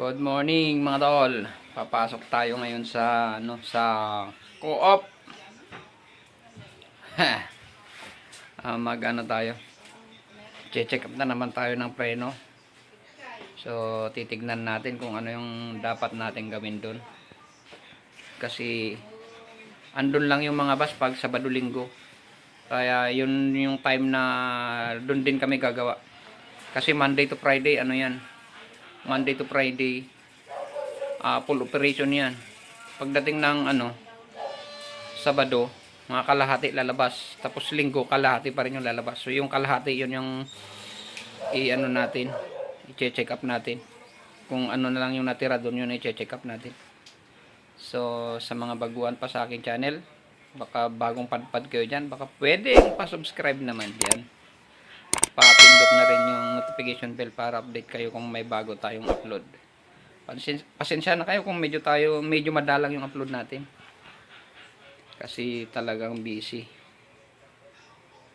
Good morning mga tol. Papasok tayo ngayon sa ano sa co-op. Ah, mag ano tayo. Che-check up na naman tayo ng preno. So titignan natin kung ano yung dapat natin gawin doon. Kasi andun lang yung mga bus pag Sabado Linggo. Kaya yun yung time na doon din kami gagawa. Kasi Monday to Friday ano yan. Monday to Friday ah, full operation yan. Pagdating ng ano Sabado, mga kalahati lalabas. Tapos linggo kalahati pa rin yung lalabas. So yung kalahati yun yung i-ano natin, i-check up natin. Kung ano na lang yung natira doon yun i-check up natin. So sa mga baguhan pa sa aking channel, baka bagong padpad kayo dyan, baka pwedeng pa-subscribe naman dyan. Pa-pindot na rin yung notification bell para update kayo kung may bago tayong upload. Pasen- Pasensya na kayo kung medyo tayo, medyo madalang yung upload natin. Kasi talagang busy.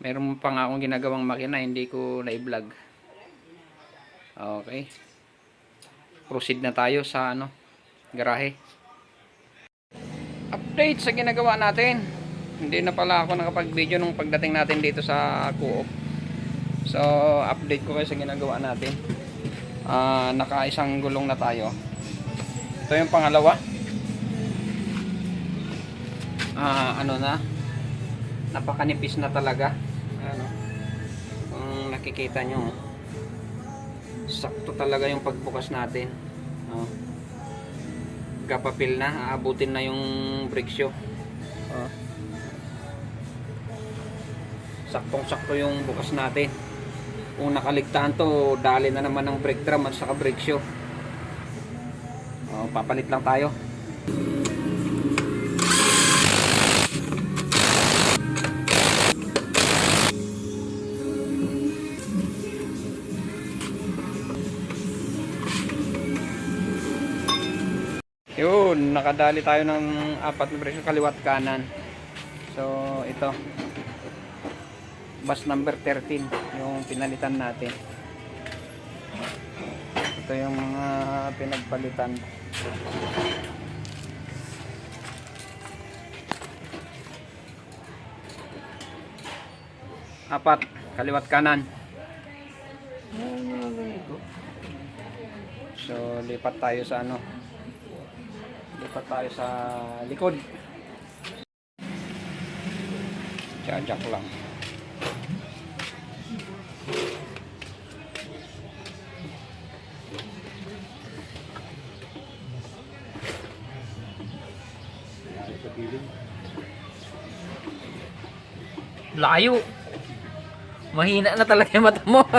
Meron pa nga akong ginagawang makina, hindi ko na-vlog. Okay. Proceed na tayo sa ano, garahe. Update sa ginagawa natin. Hindi na pala ako nakapag-video nung pagdating natin dito sa co-op. So, update ko kayo sa ginagawa natin. Ah, naka-isang gulong na tayo. Ito yung pangalawa. Ah, ano na? Napakanipis na talaga. Ano? Kung nakikita nyo, sakto talaga yung pagbukas natin. Oh. Gapapil na, aabutin na yung brake shoe. Oh. Saktong-sakto yung bukas natin. Kung nakaligtaan to, dali na naman ng brake drum at saka brake shoe. Oh, papalit lang tayo. Yun, nakadali tayo ng apat na presyo kaliwat kanan. So, ito. Bus number 13, yung pinalitan natin. Ito yung mga pinagpalitan. Apat, kaliwat kanan. So, lipat tayo sa ano, lipat tayo sa likod jajak lang layo. Mahina na talaga yung mata mo.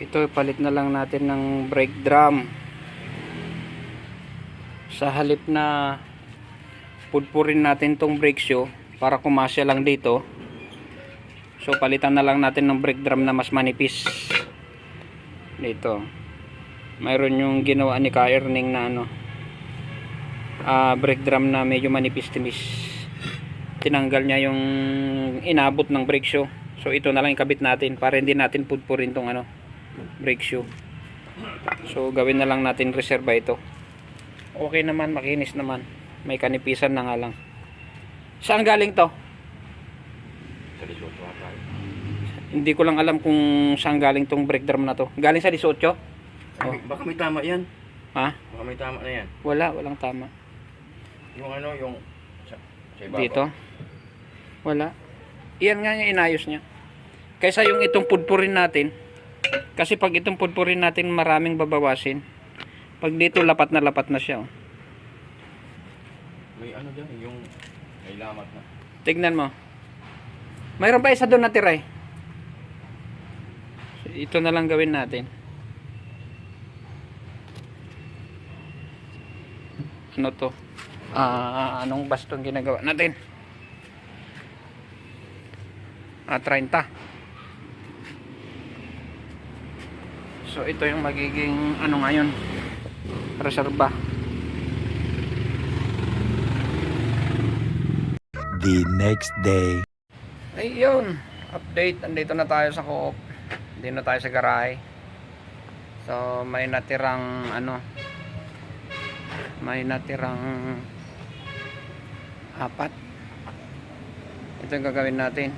Ito palit na lang natin ng brake drum. Sa halip na pudpurin natin tong brake shoe para kumasya lang dito. So palitan na lang natin ng brake drum na mas manipis. Dito mayroon yung ginawa ni Ka Erning na ano ah, brake drum na medyo manipis-timis. Tinanggal niya yung inabot ng brake shoe. So ito na lang ikabit natin para hindi natin pudpurin tong ano brake shoe. So gawin na lang natin reserva ito. Okay naman makinis naman. May kanipisan na nga lang. Saan galing to? Hindi ko lang alam kung saan galing tong brake drum na to. Galing sa 18 oh, Baka may tama yan. ha Baka may tama na yan. wala walang tama Yung ano, yung sa, sa ibaba. dito wala iyan nga yung inayos niya kaysa yung itong pudpurin natin kasi pag itong pudpurin natin maraming babawasin pag dito lapat na lapat na siya oh. May ano dyan, yung may lamat na. Tignan mo. Mayroon pa isa doon natira eh. So, ito na lang gawin natin. Ano to? Ah, anong bastong ginagawa natin? Ah, 30. So, ito yung magiging ano ngayon? Reserva. the next day. Ayun, update. Andito na tayo sa Coop. Hindi na tayo sa garahe. So, may natirang ano, may natirang apat. Ito yung gagawin natin.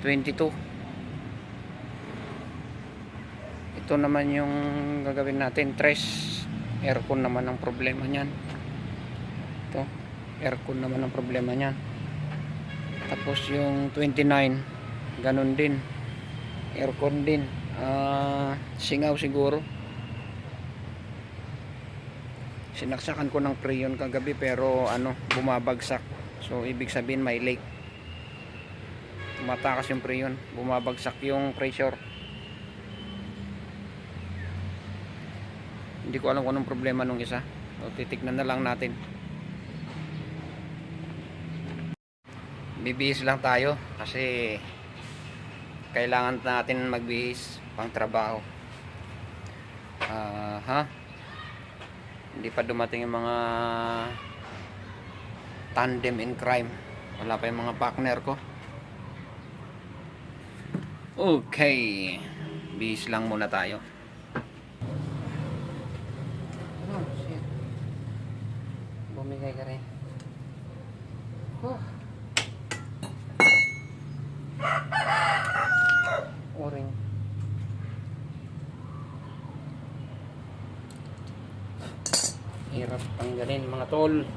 22. Ito naman yung gagawin natin. Tres. Aircon naman ang problema niyan. Ito. Aircon naman ang problema niyan. Tapos yung 29. Ganun din. Aircon din. Ah, singaw siguro. Sinaksakan ko ng preyon kagabi pero ano, bumabagsak. So ibig sabihin may leak. Tumatakas yung preyon, bumabagsak yung pressure. Hindi ko alam kung anong problema nung isa. So titignan na lang natin. Bibihis lang tayo kasi kailangan natin magbihis pang trabaho. Ah, ha? Hindi pa dumating yung mga tandem in crime. Wala pa yung mga partner ko. Okay. Bihis lang muna tayo. Oh, shit. Bumigay ka rin. Huh. Oring. Hirap tanggalin mga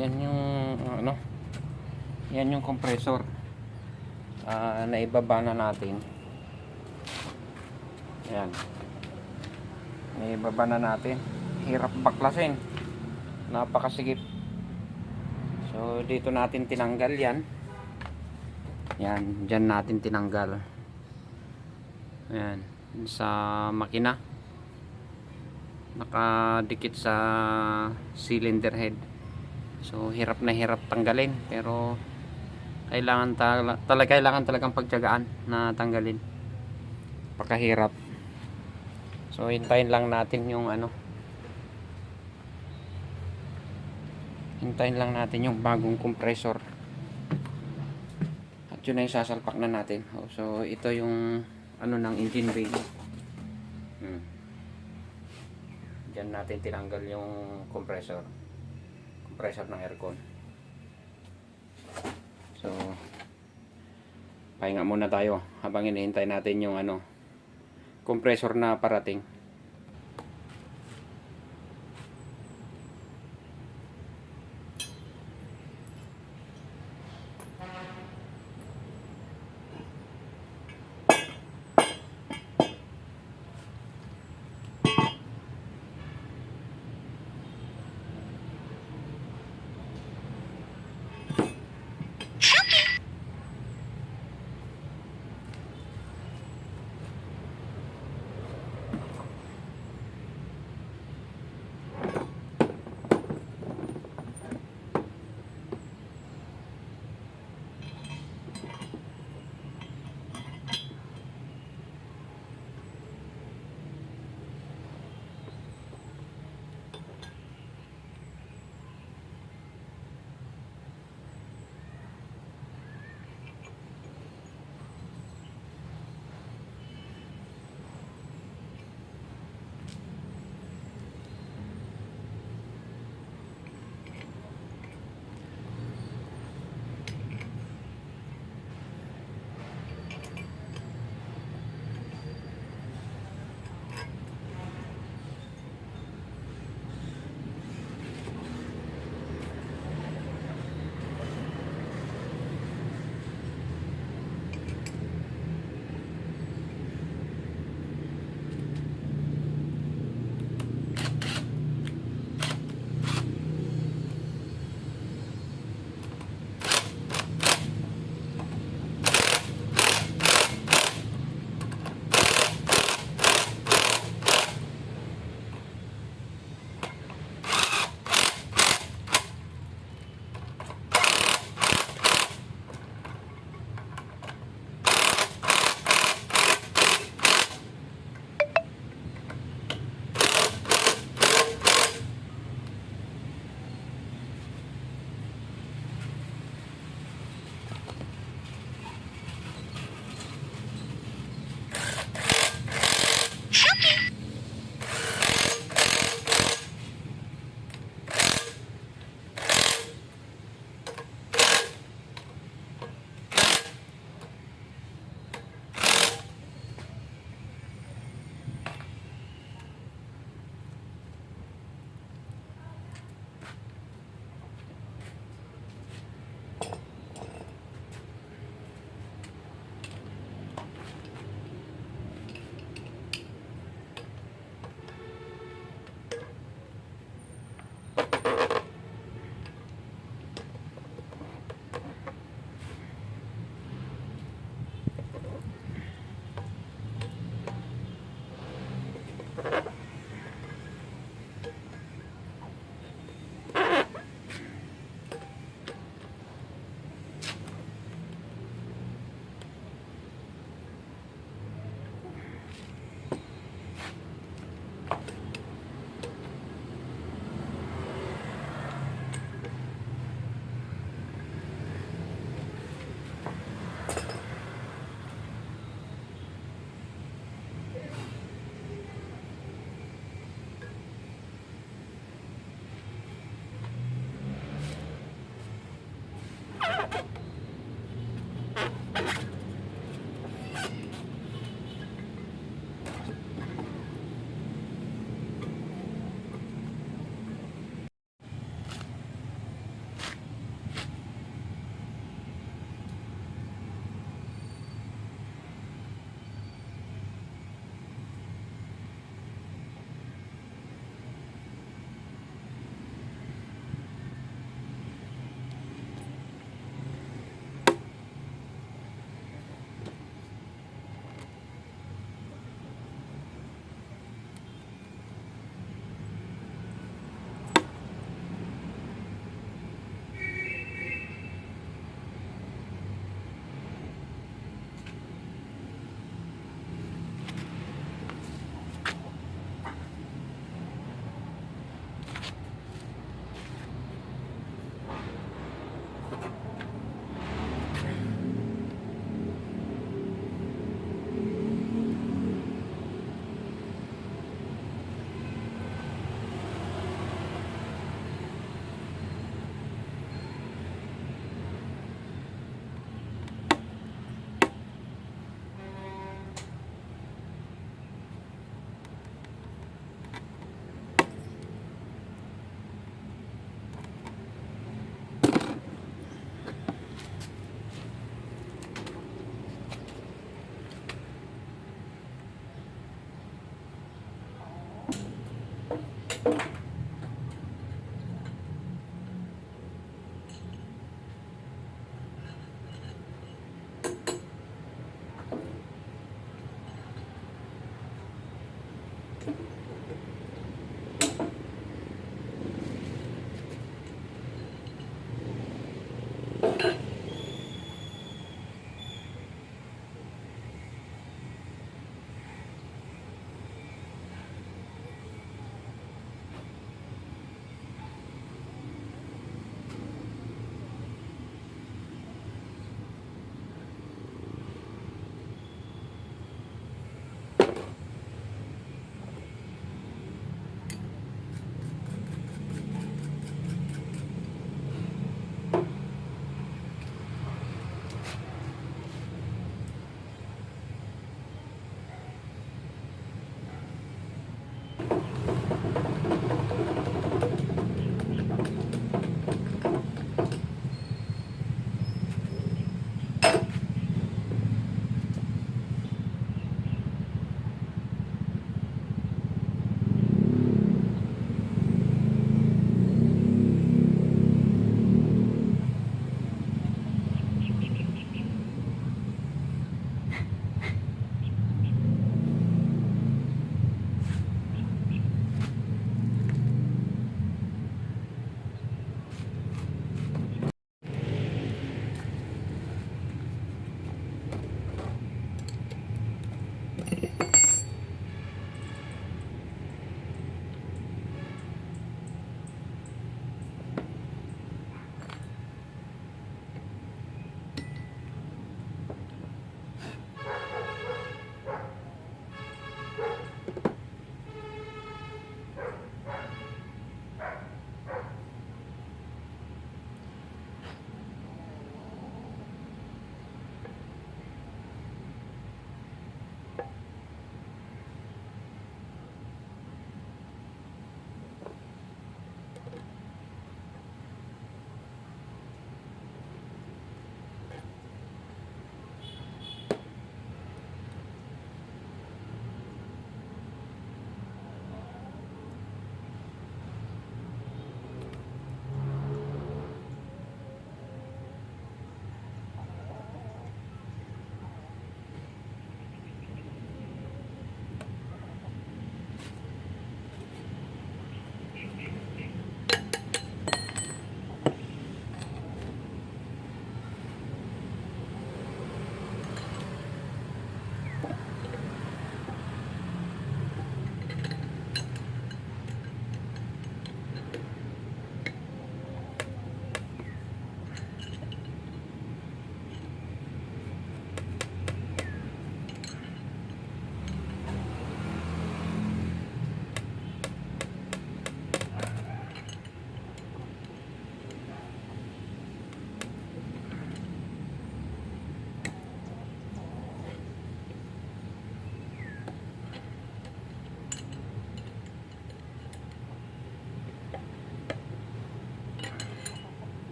Yan yung ano? Yan yung compressor. Ah, naibaba na natin. Yan. Naibaba na natin. Hirap baklasin. Napakasigip. So dito natin tinanggal yan. Yan, diyan natin tinanggal. Ayan, sa makina. Nakadikit sa cylinder head. So hirap na hirap tanggalin pero kailangan tala, talaga kailangan talagang pagtiyagaan na tanggalin. Pakahirap. So hintayin lang natin yung ano. Hintayin lang natin yung bagong compressor. At yun yung sasalpak na natin. Oh, So ito yung ano ng engine bay. Hmm. Diyan natin tinanggal yung compressor compressor ng aircon. So, pahinga muna tayo habang hinihintay natin yung ano, compressor na parating. 음.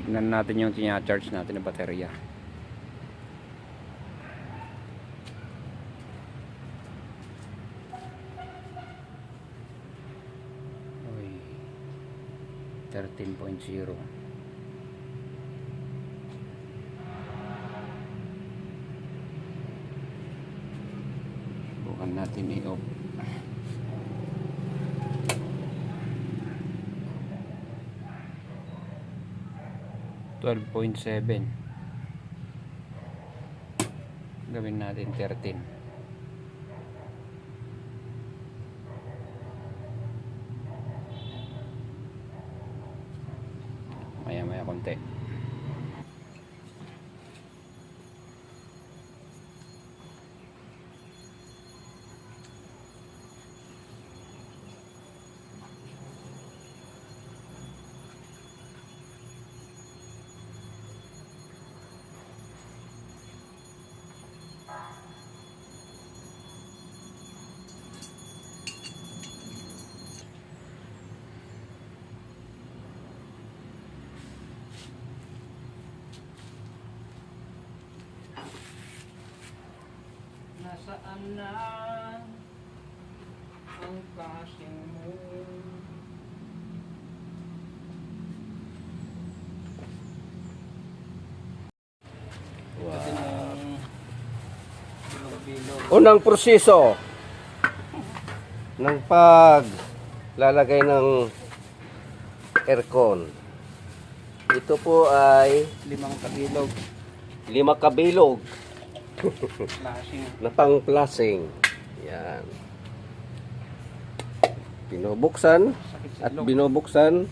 Tignan natin yung charge natin ng baterya. Uy, 13.0 12.7 gawin natin 13 Nasaan na ang kasing mo? Wow. Unang proseso ng pag lalagay ng aircon. Ito po ay Limang kabilog. lima kabilog Na pang-plasing. Yan. Binubuksan at binubuksan.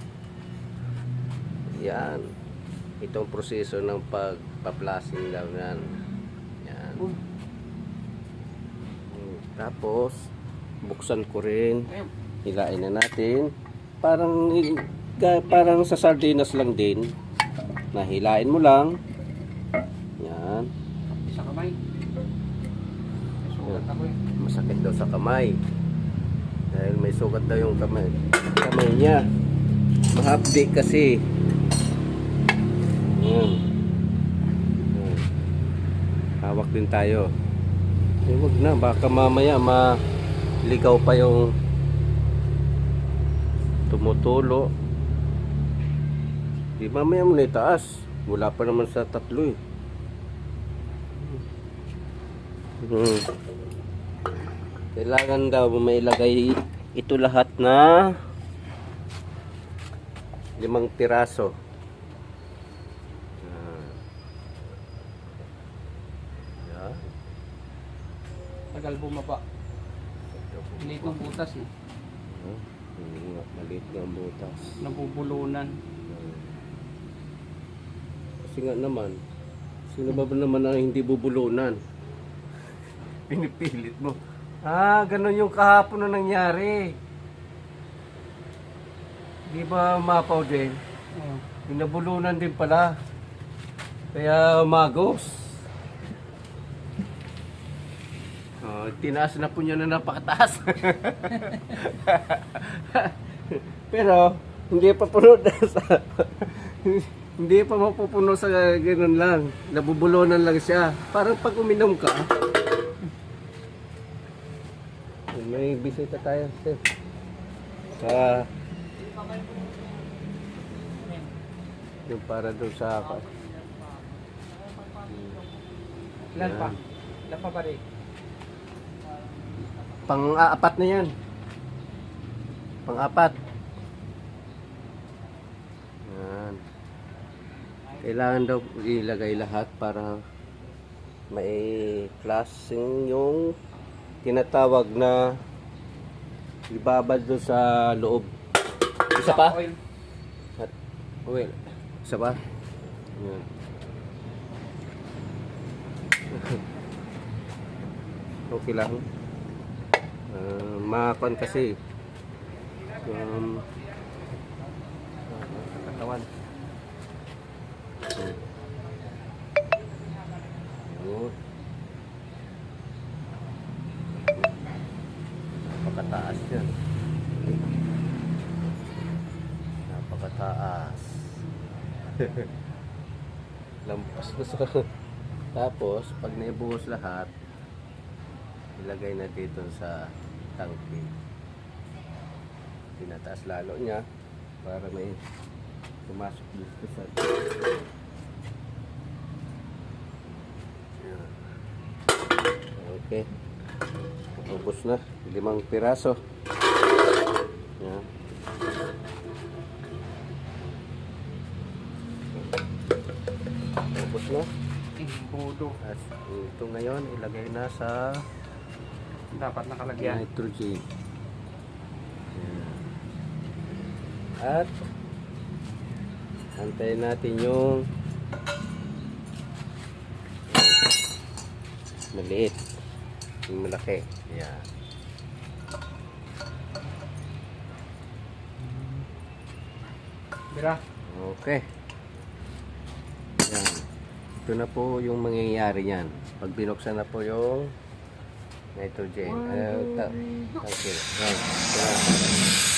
Yan. Itong proseso ng pagpa-plasing daw yan. Yan. Hmm, Tapos, buksan ko rin. Hilain na natin. Parang parang sa sardinas lang din. Nahilain mo lang. Sa kamay. May sugat ako eh. Masakit daw sa kamay. Dahil may sugat daw yung kamay, kamay niya. Mahapdi kasi. Yan. Hawak din tayo. Eh, wag na. Baka mamaya maligaw pa yung tumutulo. Di mamaya mo na itaas. Wala pa naman sa tatlo eh. Hmm. Kailangan daw may ilagay ito lahat na limang piraso. Ah. Yeah. Tagal bumaba. Hindi ito butas eh. Oh, nga, maliit nga ang butas. Nabubulunan. Kasi nga naman, sino ba ba naman ang hindi bubulunan? Pinipilit mo. Ah, ganun yung kahapon na nangyari. Di ba mapaw din? Oh. Pinabulunan din pala. Kaya magos. Oh, tinaas na po niya na napakataas. Pero, hindi pa puno sa... hindi pa mapupuno sa ganun lang. Nabubulunan lang siya. Parang pag uminom ka. May bisita tayo. Sir. Sa... Yung para doon sa... Ilan pa? Ilan pa ba rin? Pang-apat na yan. Pang-apat. Yan. Kailangan daw ilagay lahat para may klaseng yung tinatawag na ibabad doon sa loob. Isa pa? Oil. At, well, isa pa? Yan. okay lang. Uh, makakon kasi. Um, sa katawan. Hmm. Yun. Napakataas yan. Napakataas. Lampas na sa... Tapos, pag naibuhos lahat, ilagay na dito sa tangke. Tinataas lalo niya para may pumasok dito sa... Okay. Ubus na. Limang piraso. Yan. Budo. At ito ngayon, ilagay na sa Dapat nakalagyan. nitrogen. Yan. At antayin natin yung maliit. Yung malaki. Yan. Bira. Okay. Ito na po yung mangyayari niyan. Pag binuksan na po yung nitrogen. Uh, ta- okay. Yan. Yan. Okay.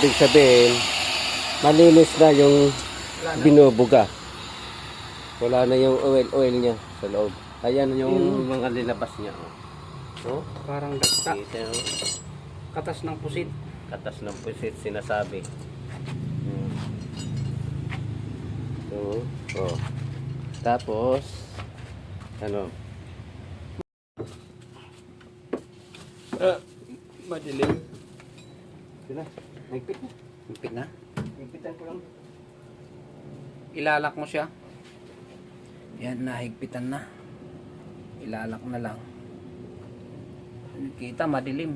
Ibig sabihin, malinis na yung binubuga. Wala na yung oil-oil niya sa loob. Ayan yung mga linabas niya. Oh. Oh, Parang dagta. kita oh. Katas ng pusit. Katas ng pusit sinasabi. Hmm. So, oh. Tapos, ano? Uh, madilim. Sila, nagpit na. Higpit na. Nagpitan ko lang. Ilalak mo siya. Yan, nahigpitan na. Ilalak na lang. Kita, madilim.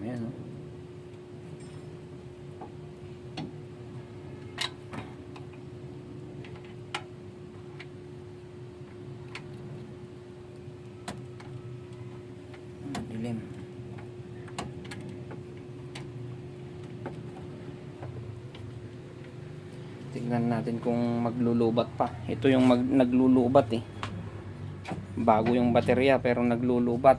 Ayan, oh. Madilim. Tignan natin kung maglulubat pa. Ito yung mag, naglulubat eh. Bago yung baterya pero naglulubat.